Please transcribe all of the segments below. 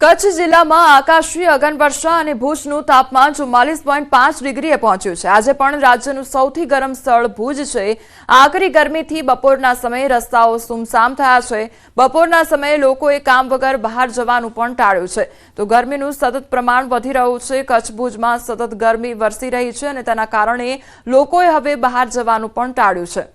કચ્છ જિલ્લામાં આકાશીય અગનવર્ષા અને ભુજનું તાપમાન ચુમ્માલીસ પોઈન્ટ પાંચ ડિગ્રીએ પહોંચ્યું છે. આજે પણ રાજ્યનું સૌથી ગરમ સ્થળ ભુજ છે. આકરી ગરમીથી બપોરના સમયે રસ્તાઓ સુમસામ થયા છે. બપોરના સમયે લોકોએ કામ વગર બહાર જવાનું પણ ટાળ્યું છે. તો ગરમીનું સતત પ્રમાણ વધી રહ્યું છે. કચ્છ ભુજમાં સતત ગરમી વરસી રહી છે અને તેના કારણે લોકોએ હવે બહાર જવાનું પણ ટાળ્યું છે.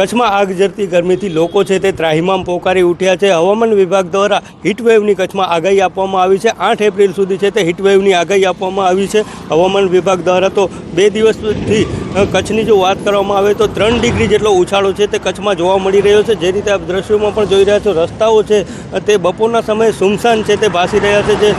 કચ્છમાં આગ ઝરતી ગરમીથી લોકો છે તે ત્રાહિમામ પોકારી ઉઠ્યા છે. હવામાન વિભાગ દ્વારા હીટવેવની કચ્છમાં આગાહી આપવામાં આવી છે. આઠ એપ્રિલ સુધી છે તે હીટવેવની આગાહી આપવામાં આવી છે. હવામાન વિભાગ દ્વારા તો બે દિવસથી કચ્છની જો વાત કરવામાં આવે તો ત્રણ ડિગ્રી જેટલો ઉછાળો છે તે કચ્છમાં જોવા મળી રહ્યો છે. જે રીતે આપ દ્રશ્યોમાં પણ જોઈ રહ્યા છો, રસ્તાઓ છે, તે બપોરના સમયે સુમસાન છે તે ભાસી રહ્યા છે. જે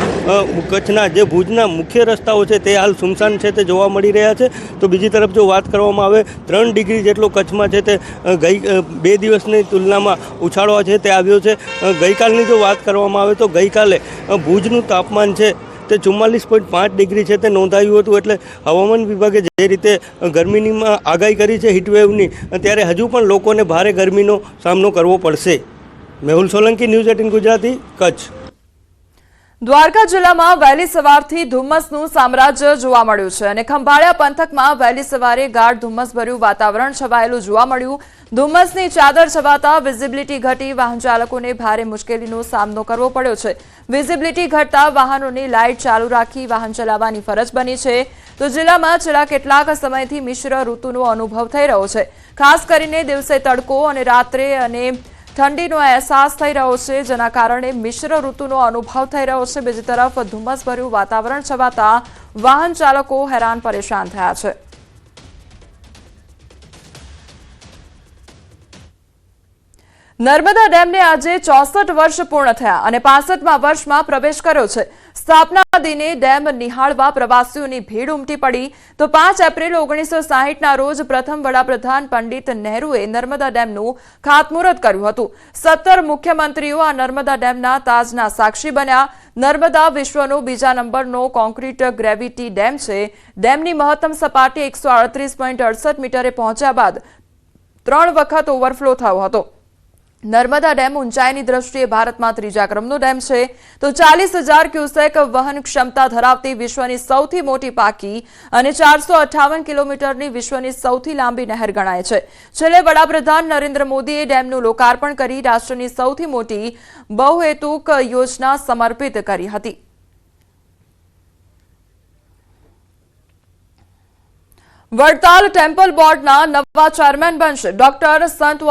કચ્છના જે ભુજના મુખ્ય રસ્તાઓ છે તે હાલ સુમસાન છે તે જોવા મળી રહ્યા છે. તો બીજી તરફ જો વાત કરવામાં આવે, ત્રણ ડિગ્રી જેટલો કચ્છમાં છે તે ગઈ બે દિવસની તુલનામાં ઉછાળો છે તે આવ્યો છે. ગઈકાલની જો વાત કરવામાં આવે તો ગઈકાલે ભુજનું તાપમાન છે તે ચુમ્માલીસ પોઈન્ટ પાંચ ડિગ્રી છે તે નોંધાયું હતું એટલે હવામાન વિભાગે જે રીતે ગરમીની આગાહી કરી છે હીટવેવની, ત્યારે હજુ પણ લોકોને ભારે ગરમીનો સામનો કરવો પડશે. Mehul Solanki, news eighteen Gujarati, Kutch. Dwarka જિલ્લામાં વહેલી સવારથી ધુમ્મસનું સામ્રાજ્ય જોવા મળ્યું છે અને ખંભાળિયા પંથકમાં વહેલી સવારે ગાઢ ધુમ્મસભર્યું વાતાવરણ છવાયેલું જોવા મળ્યું. ધુમ્મસની ચાદર છવાતા વિઝિબિલિટી ઘટી વાહન ચાલકોને ભારે મુશ્કેલીનો સામનો કરવો પડ્યો છે. વિઝિબિલિટી ઘટતા વાહનોની લાઇટ ચાલુ રાખી વાહન ચલાવવાની ફરજ બની છે. તો જિલ્લામાં છેલ્લા કેટલાક સમયથી મિશ્ર ઋતુનો અનુભવ થઈ રહ્યો છે. ખાસ કરીને દિવસે તડકો અને રાત્રે અને ઠંડીનો અહેસાસ થઈ રહ્યો છે, જેના કારણે મિશ્ર ઋતુનો અનુભવ થઈ રહ્યો છે. બીજી તરફ, ધુમ્મસભર્યું વાતાવરણ છવાતા વાહન ચાલકો હેરાન પરેશાન થયા છે. નર્મદા ડેમને આજે ચોસઠ વર્ષ પૂર્ણ થયા અને પાસઠમાં વર્ષમાં પ્રવેશ કર્યો છે. સ્થાપના દિને ડેમ નિહાળવા પ્રવાસીઓની ભીડ ઉમટી પડી. તો પાંચ એપ્રિલ ઓગણીસો સાહીઠના રોજ પ્રથમ વડાપ્રધાન પંડિત નહેરુએ નર્મદા ડેમનું ખાતમુહૂર્ત કર્યું હતું. સત્તર મુખ્યમંત્રીઓ આ નર્મદા ડેમના તાજના સાક્ષી બન્યા. નર્મદા વિશ્વનો બીજા નંબરનો કોન્ક્રીટ ગ્રેવિટી ડેમ છે. ડેમની મહત્તમ સપાટી એકસો મીટરે પહોંચ્યા બાદ ત્રણ વખત ઓવરફ્લો થયો હતો. નર્મદા ડેમ ઊંચાઈની દ્રષ્ટિએ ભારતમાં ત્રીજા ક્રમનો ડેમ છે. તો ચાલીસ હજાર ક્યુસેક વહન ક્ષમતા ધરાવતી વિશ્વની સૌથી મોટી પાકી અને ચારસો અઠ્ઠાવન કિલોમીટરની વિશ્વની સૌથી લાંબી નહેર ગણાય છે. છેલ્લે વડાપ્રધાન નરેન્દ્ર મોદીએ ડેમનું લોકાર્પણ કરી રાષ્ટ્રની સૌથી મોટી બહુહેતુક યોજના સમર્પિત કરી હતી. વડતાલ ટેમ્પલ બોર્ડના નવા ચેરમેન બનશે. ડોક્ટર સંત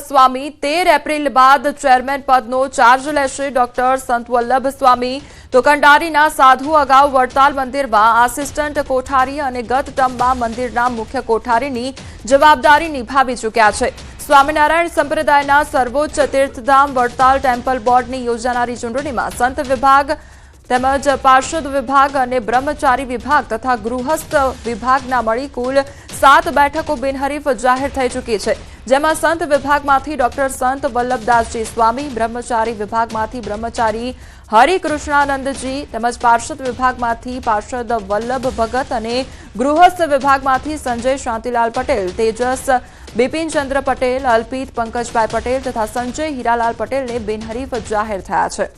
સ્વામી તેર એપ્રિલ બાદ ચેરમેન પદનો ચાર્જ લેશે ડોક્ટર સંત સ્વામી તો કંડારીના સાધુ અગાઉ વડતાલ મંદિરમાં આસિસ્ટન્ટ કોઠારી અને ગત ટર્મમાં મંદિરના મુખ્ય કોઠારીની જવાબદારી નિભાવી ચૂક્યા છે. સ્વામિનારાયણ સંપ્રદાયના સર્વોચ્ચ તીર્થધામ વડતાલ ટેમ્પલ બોર્ડની યોજાનારી ચૂંટણીમાં સંત વિભાગ તેમજ પાર્ષદ વિભાગ અને બ્રહ્મચારી વિભાગ તથા ગૃહસ્થ વિભાગના મળી કુલ સાત બેઠકો બિનહરીફ જાહેર થઈ ચૂકી છે. જેમાં સંત વિભાગમાંથી ડોક્ટર સંત વલ્લભદાસજી સ્વામી, બ્રહ્મચારી વિભાગમાંથી બ્રહ્મચારી હરિકૃષ્ણાનંદજી તેમજ પાર્ષદ વિભાગમાંથી પાર્ષદ વલ્લભ ભગત અને ગૃહસ્થ વિભાગમાંથી સંજય શાંતિલાલ પટેલ, તેજસ બિપિનચંદ્ર પટેલ, અલ્પિત પંકજભાઈ પટેલ તથા સંજય હીરાલાલ પટેલને બિનહરીફ જાહેર થયા છે.